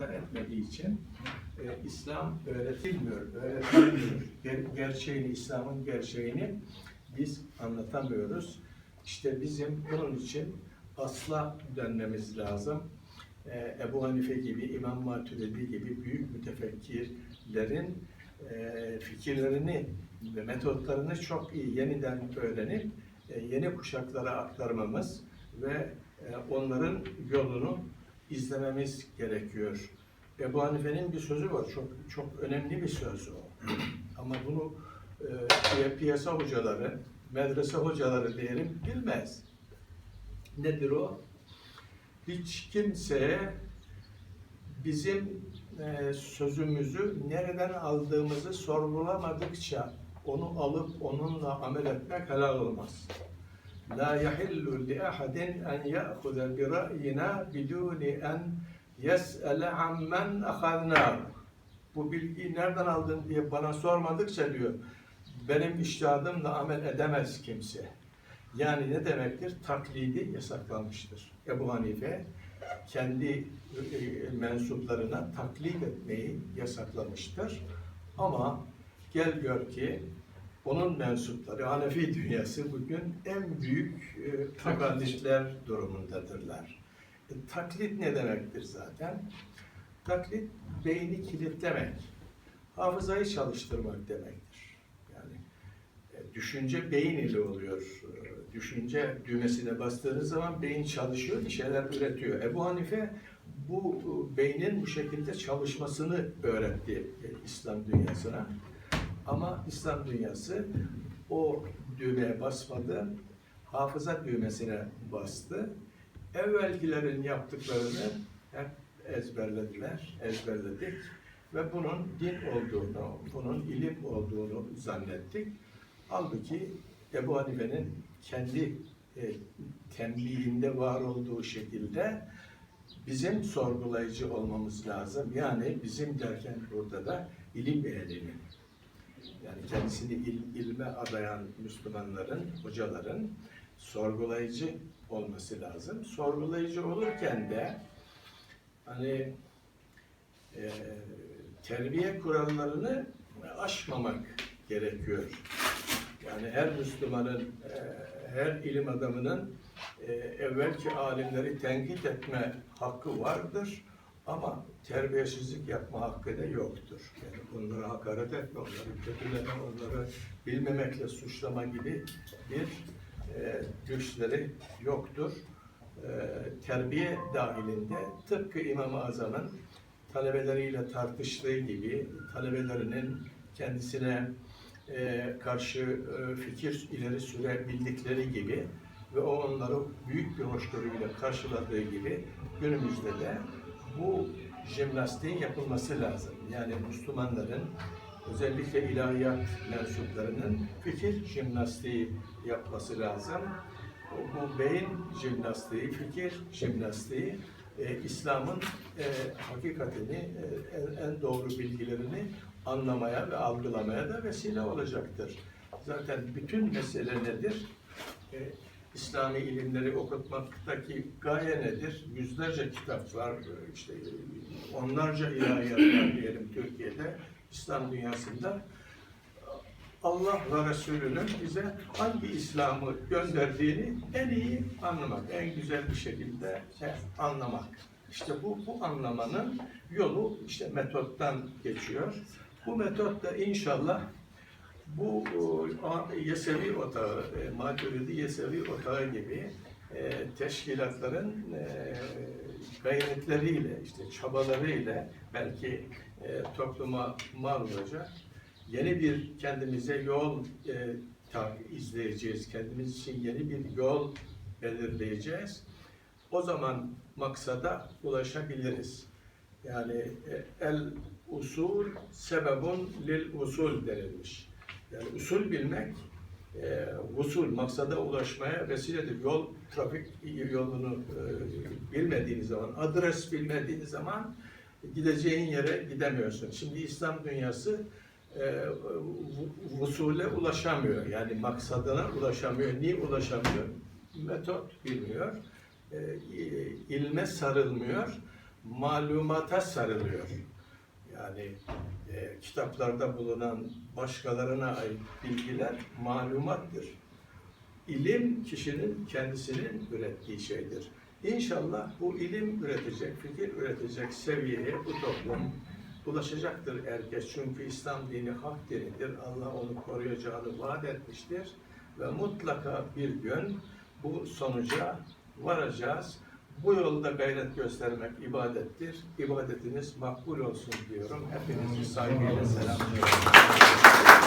ihata etmediği için e, İslam öğretilmiyor, öğretilmiyor. Ger- gerçeğini, İslam'ın gerçeğini biz anlatamıyoruz. İşte bizim bunun için asla dönmemiz lazım. Ee, Ebu Hanife gibi, İmam Maturidi gibi büyük mütefekkirlerin e, fikirlerini ve metotlarını çok iyi yeniden öğrenip e, yeni kuşaklara aktarmamız ve e, onların yolunu izlememiz gerekiyor. Ebu Hanife'nin bir sözü var, çok çok önemli bir söz o. Ama bunu e, piyasa hocaları, medrese hocaları diyelim bilmez. Nedir o? Hiç kimseye bizim e, sözümüzü nereden aldığımızı sorgulamadıkça onu alıp onunla amel etmek helal olmaz. La yahillu li ahadin en ya'khudha bi ra'yina biduni en yes'ele ammen ahadnahu. Bu bilgiyi nereden aldın diye bana sormadıkça diyor, benim iştihadımla amel edemez kimse. Yani ne demektir? Taklidi yasaklanmıştır. Ebu Hanife kendi e, mensuplarına taklit etmeyi yasaklamıştır. Ama gel gör ki onun mensupları, Hanefi dünyası bugün en büyük e, taklitler durumundadırlar. E, taklit ne demektir zaten? Taklit beyni kilitlemek, hafızayı çalıştırmak demektir. Yani e, düşünce beyin ile oluyor. E, Düşünce düğmesine bastığınız zaman beyin çalışıyor, bir şeyler üretiyor. Ebu Hanife bu e, beynin bu şekilde çalışmasını öğretti e, İslam dünyasına. Ama İslam dünyası o düğmeye basmadı, hafıza düğmesine bastı. Evvelkilerin yaptıklarını hep ezberlediler, ezberledik ve bunun din olduğunu, bunun ilim olduğunu zannettik. Halbuki Ebu Hanife'nin kendi e, tembihinde var olduğu şekilde bizim sorgulayıcı olmamız lazım. Yani bizim derken burada da ilim ehlinin, yani kendisini il, ilme adayan Müslümanların, hocaların sorgulayıcı olması lazım. Sorgulayıcı olurken de hani e, terbiye kurallarını aşmamak gerekiyor. Yani her Müslümanın, e, her ilim adamının e, evvelki alimleri tenkit etme hakkı vardır ama terbiyesizlik yapma hakkı da yoktur. Yani onlara hakaret etme, onları kötüleme, onları bilmemekle suçlama gibi bir e, güçleri yoktur. E, terbiye dahilinde tıpkı İmam-ı Azam'ın talebeleriyle tartıştığı gibi talebelerinin kendisine e, karşı e, fikir ileri sürebildikleri gibi ve o onları büyük bir hoşgörüyle karşıladığı gibi günümüzde de bu jimnastiğin yapılması lazım. Yani Müslümanların özellikle ilahiyat mensuplarının fikir jimnastiği yapması lazım. Bu beyin jimnastiği, fikir jimnastiği e, İslam'ın e, hakikatini, e, en, en doğru bilgilerini anlamaya ve algılamaya da vesile olacaktır. Zaten bütün mesele nedir? E, İslami ilimleri okutmaktaki gaye nedir? Yüzlerce kitap var, işte onlarca ilahiyat var diyelim Türkiye'de, İslam dünyasında. Allah ve Resulü'nün bize hangi İslam'ı gönderdiğini en iyi anlamak, en güzel bir şekilde anlamak. İşte bu, bu anlamanın yolu işte metottan geçiyor. Bu metot da inşallah bu e, Yesevi Otağı, e, Maturidi Yesevi Otağı gibi e, teşkilatların e, gayretleriyle, işte çabalarıyla belki topluma mal olacak yeni bir kendimize yol izleyeceğiz. Kendimiz için yeni bir yol belirleyeceğiz. O zaman maksada ulaşabiliriz. Yani el usul sebebun lil usul denilmiş. Yani usul bilmek e, usul maksada ulaşmaya vesiledir. Yol trafik yolunu e, bilmediğiniz zaman, adres bilmediğiniz zaman gideceğin yere gidemiyorsun. Şimdi İslam dünyası e, vusule ulaşamıyor. Yani maksadına ulaşamıyor. Niye ulaşamıyor? Metot bilmiyor. E, ilme sarılmıyor. malumata sarılıyor. Yani e, kitaplarda bulunan başkalarına ait bilgiler malumattır. İlim kişinin kendisinin ürettiği şeydir. İnşallah bu ilim üretecek, fikir üretecek seviyeye bu toplum ulaşacaktır herkes. Çünkü İslam dini hak dinidir. Allah onu koruyacağını vaat etmiştir. Ve mutlaka bir gün bu sonuca varacağız. Bu yolda gayret göstermek ibadettir. İbadetiniz makbul olsun diyorum. Hepinizi saygıyla selamlıyorum.